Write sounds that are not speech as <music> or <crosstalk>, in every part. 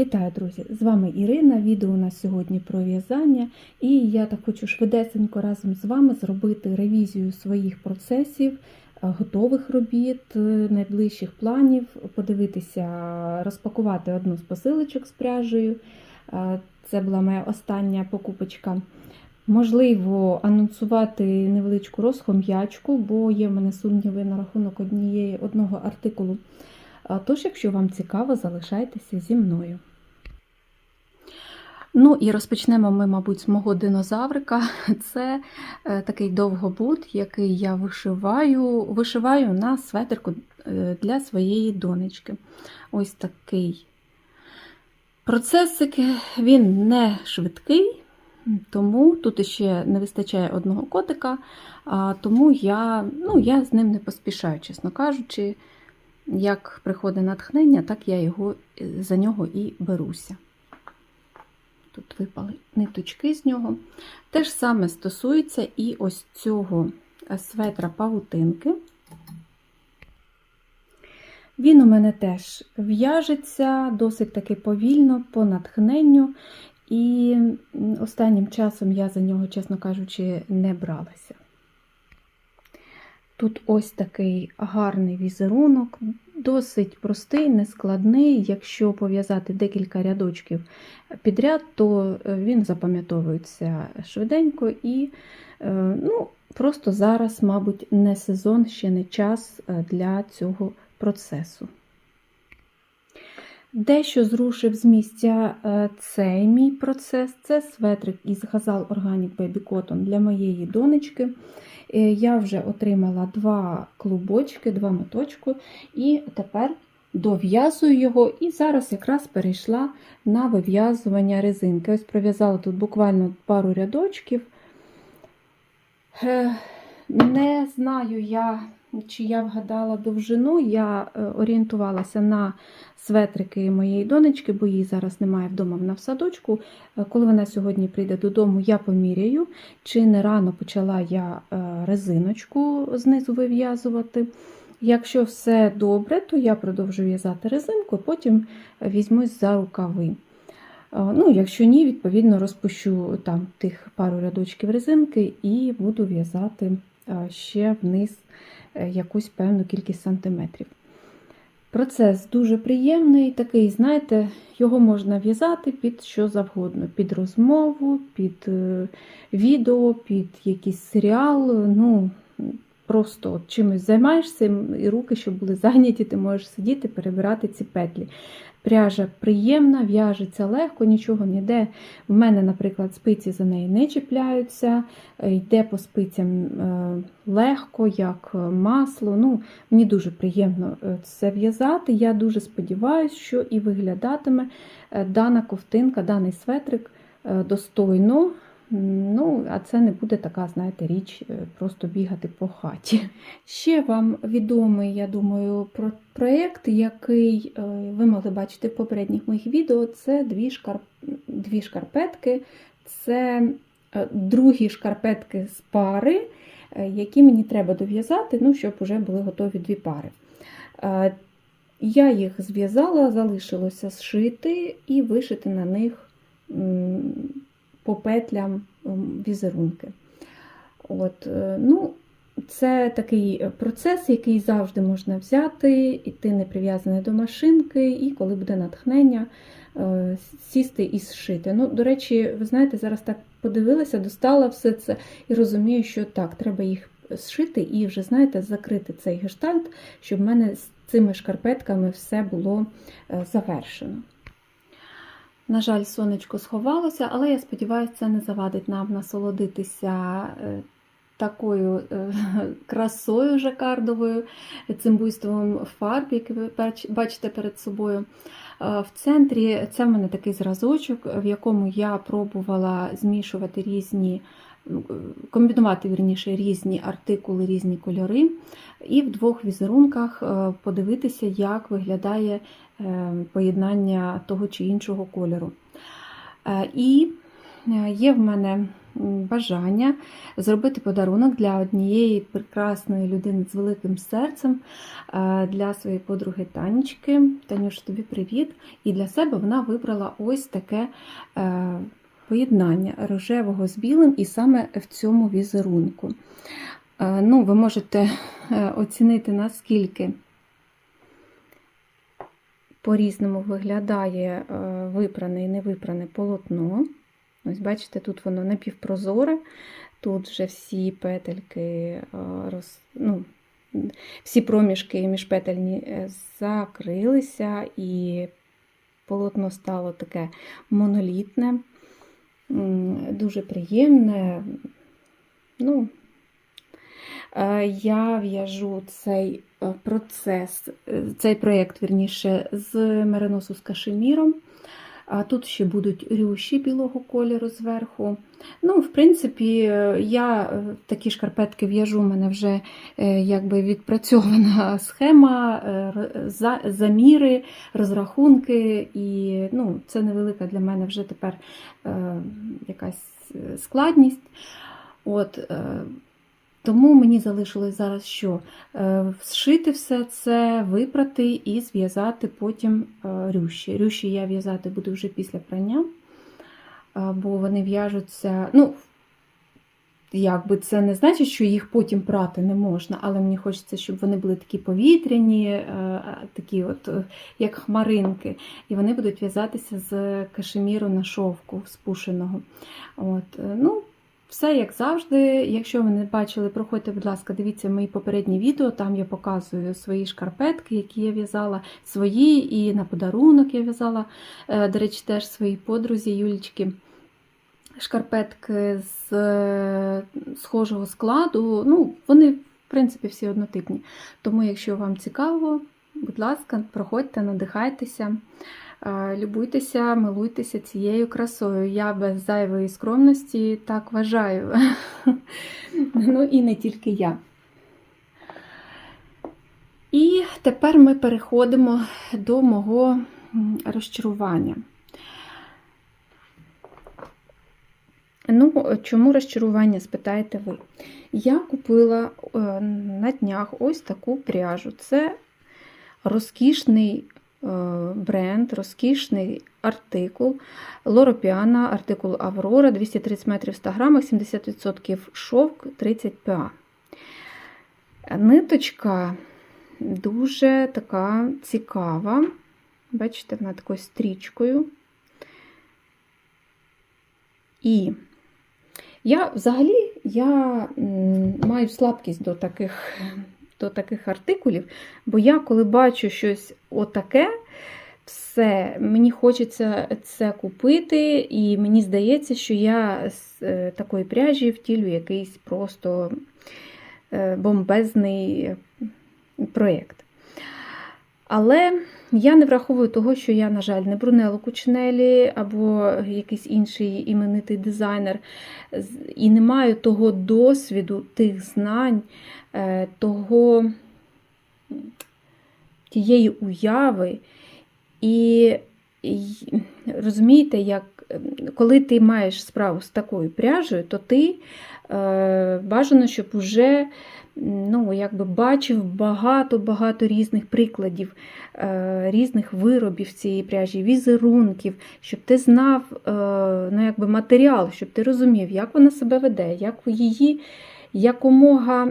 Вітаю, друзі! З вами Ірина. Відео у нас сьогодні про в'язання, і я так хочу швидесенько разом з вами зробити ревізію своїх процесів, е, готових робіт, е, найближчих планів, подивитися, розпакувати одну з посилочок з пряжею. Е, Це була моя остання покупочка. Можливо, анонсувати невеличку розхом'ячку, бо є в мене сумніви на рахунок однієї одного артикулу. Тож, якщо вам цікаво, залишайтеся зі мною. Ну і розпочнемо ми, мабуть, з мого динозаврика. <laughs> Це е, такий довгобут, який я вишиваю, вишиваю на светерку е, для своєї донечки. Ось такий процесик, він не швидкий, тому тут ще не вистачає одного котика, тому я, ну, я з ним не поспішаю, чесно кажучи. Як приходить натхнення, так я його, за нього і беруся. Тут випали ниточки з нього. Те ж саме стосується і ось цього светра павутинки. Він у мене теж в'яжеться досить таки повільно, по натхненню, і останнім часом я за нього, чесно кажучи, не бралася. Тут ось такий гарний візерунок, досить простий, нескладний. Якщо пов'язати декілька рядочків підряд, то він запам'ятовується швиденько і ну, просто зараз, мабуть, не сезон, ще не час для цього процесу. Дещо зрушив з місця цей мій процес. Це светрик із Газал Organic Baby Cotton для моєї донечки. Я вже отримала два клубочки, два моточки, і тепер дов'язую його, і зараз якраз перейшла на вив'язування резинки. Ось пров'язала тут буквально пару рядочків. Не знаю я, чи я вгадала довжину, я орієнтувалася на светрики моєї донечки, бо її зараз немає вдома вона в садочку. Коли вона сьогодні прийде додому, я поміряю, чи не рано почала я резиночку знизу вив'язувати. Якщо все добре, то я продовжу в'язати резинку, потім візьмусь за рукави. Ну, Якщо ні, відповідно розпущу там тих пару рядочків резинки і буду в'язати ще вниз якусь певну кількість сантиметрів. Процес дуже приємний, такий, знаєте, його можна в'язати під що завгодно, під розмову, під відео, під якийсь серіал. ну, Просто от чимось займаєшся, і руки, щоб були зайняті, ти можеш сидіти, перебирати ці петлі. Пряжа приємна, в'яжеться легко, нічого ніде. В мене, наприклад, спиці за неї не чіпляються, йде по спицям легко, як масло. Ну, Мені дуже приємно це в'язати. Я дуже сподіваюся, що і виглядатиме дана ковтинка, даний светрик достойно. Ну, а це не буде така, знаєте, річ, просто бігати по хаті. Ще вам відомий, я думаю, про проєкт, який ви могли бачити в попередніх моїх відео, це дві, шкарп... дві шкарпетки, це другі шкарпетки з пари, які мені треба дов'язати, ну, щоб вже були готові дві пари. Я їх зв'язала, залишилося зшити і вишити на них по петлям візерунки. От, ну, Це такий процес, який завжди можна взяти, і не прив'язаний до машинки, і коли буде натхнення, сісти і зшити. Ну, До речі, ви знаєте, зараз так подивилася, достала все це і розумію, що так, треба їх зшити і вже, знаєте, закрити цей гештальт, щоб в мене з цими шкарпетками все було завершено. На жаль, сонечко сховалося, але я сподіваюся, це не завадить нам насолодитися такою красою жакардовою, цим буйством фарб, який ви бачите перед собою. В центрі це в мене такий зразочок, в якому я пробувала змішувати різні, комбінувати вірніше, різні артикули, різні кольори, і в двох візерунках подивитися, як виглядає поєднання того чи іншого кольору. І е, є в мене бажання зробити подарунок для однієї прекрасної людини з великим серцем, е, для своєї подруги Танечки. Танюш, тобі привіт! І для себе вона вибрала ось таке е, поєднання рожевого з білим, і саме в цьому візерунку. Е, Ну, ви можете е, оцінити, наскільки по-різному виглядає е, випране і невипране полотно. Ось бачите, тут воно напівпрозоре, тут вже всі петельки, роз, ну, всі проміжки міжпетельні закрилися, і полотно стало таке монолітне, дуже приємне. Ну, Е, Я в'яжу цей е, процес, е, цей проєкт, вірніше, з мериносу з кашеміром. А тут ще будуть рюші білого кольору зверху. Ну, в принципі, я е, такі шкарпетки в'яжу, у мене вже е, якби відпрацьована <laughs> схема, е, заміри, розрахунки, і ну, це невелика для мене вже тепер якась складність. От, тому мені залишилось зараз що? Е, Зшити все це, випрати і зв'язати потім е, рюші. Рюші я в'язати буду вже після прання, е, бо вони в'яжуться. Ну, якби це не значить, що їх потім прати не можна, але мені хочеться, щоб вони були такі повітряні, такі от, як хмаринки, і вони будуть в'язатися з кашеміру на шовку спушеного. От, ну, все як завжди. Якщо ви не бачили, проходьте, будь ласка, дивіться мої попередні відео. Там я показую свої шкарпетки, які я в'язала, свої, і на подарунок я в'язала, е, до речі, теж своїй подрузі Юлічки. Шкарпетки з е, схожого складу. Ну, вони, в принципі, всі однотипні. Тому, якщо вам цікаво, будь ласка, проходьте, надихайтеся. Е, Любуйтеся, милуйтеся цією красою. Я без зайвої скромності так вважаю. <laughs> Ну і не тільки я. І тепер ми переходимо до мого розчарування. Ну, чому розчарування, спитаєте ви? Я купила е, на днях ось таку пряжу. Це розкішний бренд, розкішний артикул Лоропіана, артикул Аврора, 230 метрів 100 грамах, 70% шовк, 30 ПА. Ниточка дуже така цікава. Бачите, вона такою стрічкою. І я взагалі я маю слабкість до таких, до таких артикулів, бо я, коли бачу щось отаке, все, мені хочеться це купити, і мені здається, що я з е, такої пряжі втілю якийсь просто е, бомбезний проєкт. Але я не враховую того, що я, на жаль, не Брунелло Кучнелі або якийсь інший іменитий дизайнер, і не маю того досвіду, тих знань, е, того, тієї уяви. І, розумієте, як коли ти маєш справу з такою пряжею, то ти е, бажано, щоб уже ну, якби бачив багато-багато різних прикладів, е, різних виробів цієї пряжі, візерунків, щоб ти знав е, ну, якби матеріал, щоб ти розумів, як вона себе веде, як її якомога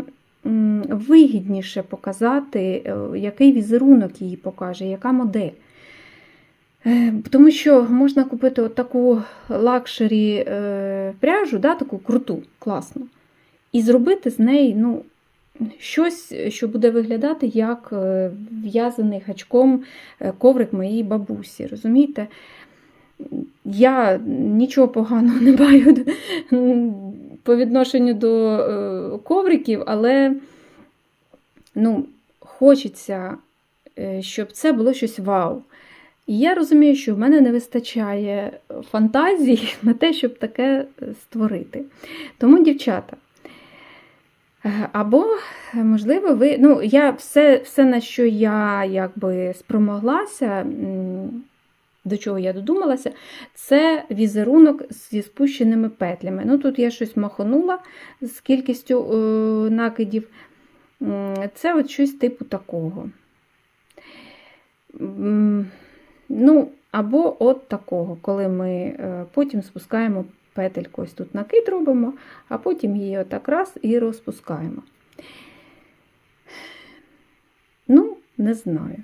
вигідніше показати, е, який візерунок її покаже, яка модель. Тому що можна купити от таку лакшері пряжу, да, таку круту, класну, і зробити з неї ну, щось, що буде виглядати як е, в'язаний гачком е, коврик моєї бабусі. Розумієте? Я нічого поганого не маю <laughs> по відношенню до е, ковриків, але ну, хочеться, щоб це було щось вау. І я розумію, що в мене не вистачає фантазії <laughs> на те, щоб таке створити. Тому, дівчата, або, можливо, ви. Ну, я все, все на що я якби спромоглася, до чого я додумалася, це візерунок зі спущеними петлями. Ну, Тут я щось махонула з кількістю е, накидів. Це от щось типу такого. Ну, або от такого, коли ми е, потім спускаємо петельку, ось тут накид робимо, а потім її отак раз і розпускаємо. Ну, не знаю.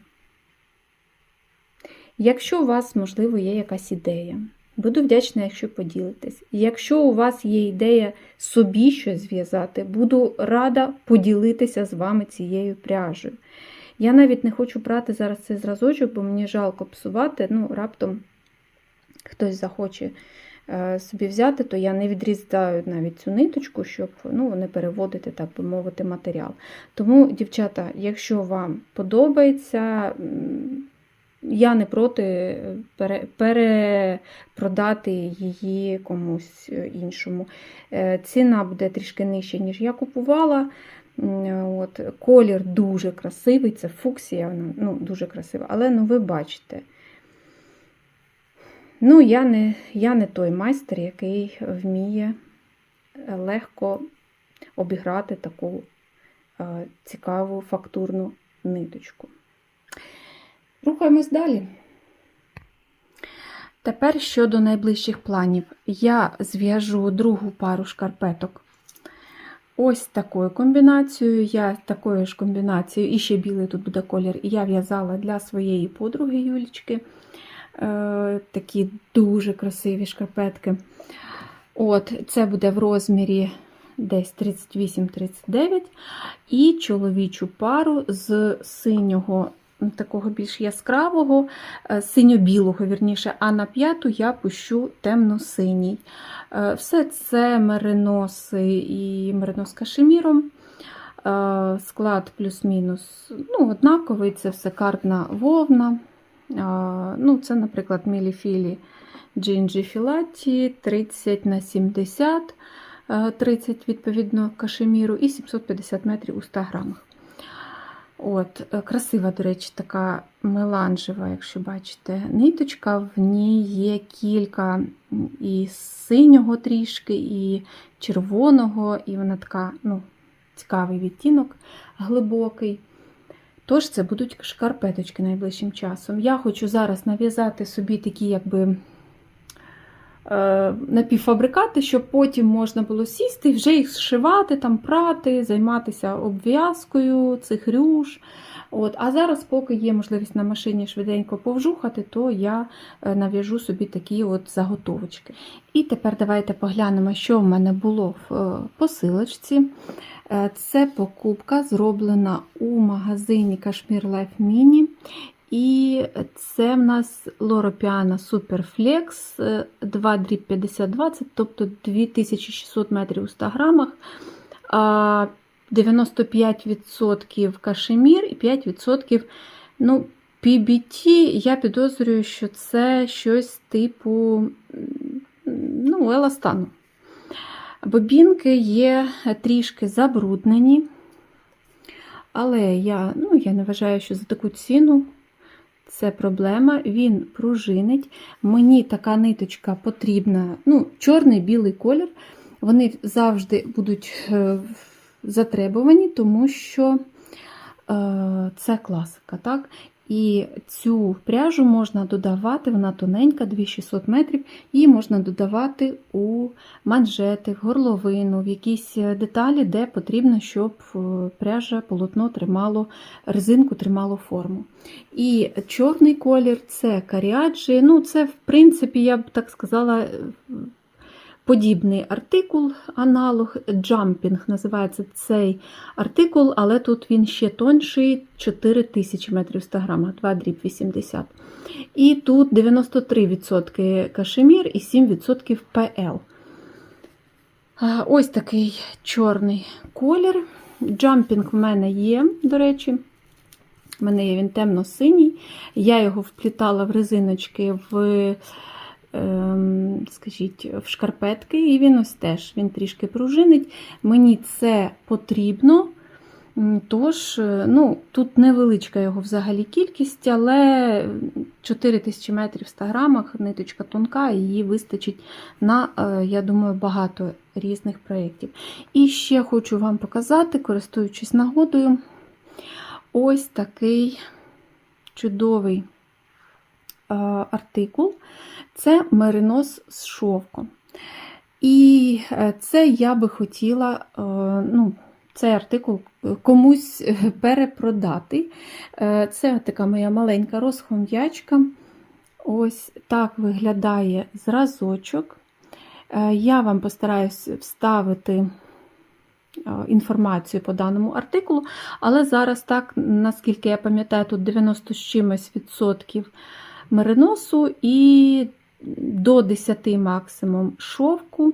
Якщо у вас, можливо, є якась ідея, буду вдячна, якщо поділитесь. Якщо у вас є ідея собі щось зв'язати, буду рада поділитися з вами цією пряжею. Я навіть не хочу брати зараз цей зразочок, бо мені жалко псувати. Ну, раптом хтось захоче собі взяти, то я не відрізаю навіть цю ниточку, щоб ну, не переводити, так би мовити, матеріал. Тому, дівчата, якщо вам подобається, я не проти перепродати її комусь е, іншому. Е, Ціна буде трішки нижча, ніж я купувала. От, колір дуже красивий, це фуксія, ну, дуже красива. Але ну, ви бачите, ну, я не, я не той майстер, який вміє легко обіграти таку е, цікаву фактурну ниточку. Рухаємось далі. Тепер щодо найближчих планів. Я зв'яжу другу пару шкарпеток ось такою комбінацією. Я такою ж комбінацією, і ще білий тут буде колір, я в'язала для своєї подруги Юлічки. Е, такі дуже красиві шкарпетки. От, Це буде в розмірі десь 38-39. І чоловічу пару з синього, такого більш яскравого, е, синьо-білого, вірніше, а на п'яту я пущу темно-синій. Е, Все це мериноси і меринос кашеміром. Склад плюс-мінус ну, однаковий, це все картна вовна. Е, Ну, Це, наприклад, міліфілі Джинджі Філаті 30 на 70, е, 30 відповідно кашеміру і 750 метрів у 100 грамах. От, е, Красива, до речі, така меланжева, якщо бачите, ниточка. В ній є кілька і синього трішки, і червоного, і вона така ну, цікавий відтінок, глибокий. Тож це будуть шкарпеточки найближчим часом. Я хочу зараз нав'язати собі такі, якби. е, Напівфабрикати, щоб потім можна було сісти вже їх зшивати, там прати, займатися обв'язкою цих рюш. От. А зараз, поки є можливість на машині швиденько повжухати, то я е, нав'яжу собі такі от заготовочки. І тепер давайте поглянемо, що в мене було в е, посилочці. Е, Це покупка зроблена у магазині Kashmir Life Mini. І це в нас Лоропіана е, 2 дріб 5020, тобто 2600 метрів у 100 грамах. 95% кашемір і 5% ну, PBT. Я підозрюю, що це щось типу ну, еластану. Бобінки є трішки забруднені, але я, ну, я не вважаю, що за таку ціну це проблема. Він пружинить. Мені така ниточка потрібна, ну, чорний білий колір. Вони завжди будуть е, затребувані, тому що е, це класика. так? І цю пряжу можна додавати, вона тоненька, 2600 метрів, її можна додавати у манжети, в горловину, в якісь деталі, де потрібно, щоб е, пряжа полотно тримало, резинку тримало форму. І чорний колір це каріаджі. Ну, це, в принципі, я б так сказала, е, подібний артикул, аналог, джампінг називається цей артикул, але тут він ще тонший 4000 метрів 100 грамах, 2 дріб 80. І тут 93% кашемір і 7% ПЛ. Ось такий чорний колір. Джампінг в мене є, до речі. У мене є він темно-синій. Я його вплітала в резиночки в скажіть, в шкарпетки, і він ось теж він трішки пружинить. Мені це потрібно. Тож, е, ну, тут невеличка його взагалі кількість, але 4 тисячі метрів в 100 грамах, ниточка тонка, її вистачить на, е, я думаю, багато різних проєктів. І ще хочу вам показати, користуючись нагодою, ось такий чудовий е, артикул. Це меринос з шовком. І е, це я би хотіла, е, ну, цей артикул комусь е, перепродати. Це така моя маленька розхом'ячка. Ось так виглядає зразочок. Я вам постараюсь вставити інформацію по даному артикулу, але зараз так, наскільки я пам'ятаю, тут 90 з чимось відсотків мериносу і до 10 максимум шовку.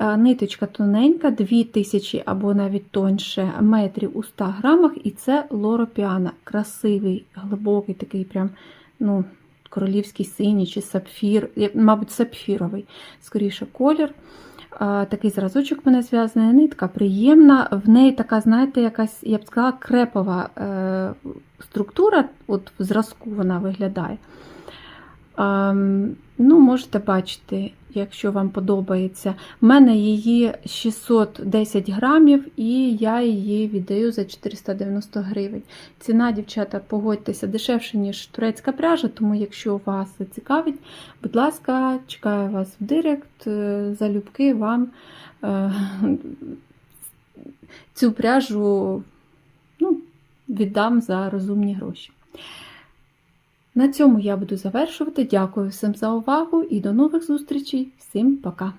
Е, Ниточка тоненька, 2000 або навіть тоньше метрів у 100 грамах, і це лоропіана. Красивий, глибокий, такий прям, ну, королівський синій чи сапфір, мабуть, сапфіровий, скоріше колір. Е, Такий зразочок мене зв'язаний, нитка приємна. В неї така, знаєте, якась, я б сказала, крепова е, структура, от в зразку вона виглядає. Ем, ну, можете бачити, якщо вам подобається. У мене її 610 грамів, і я її віддаю за 490 гривень. Ціна, дівчата, погодьтеся, дешевше, ніж турецька пряжа, тому якщо вас цікавить, будь ласка, чекаю вас в директ, е, залюбки вам е, цю пряжу ну, віддам за розумні гроші. На цьому я буду завершувати. Дякую всім за увагу і до нових зустрічей. Всім пока!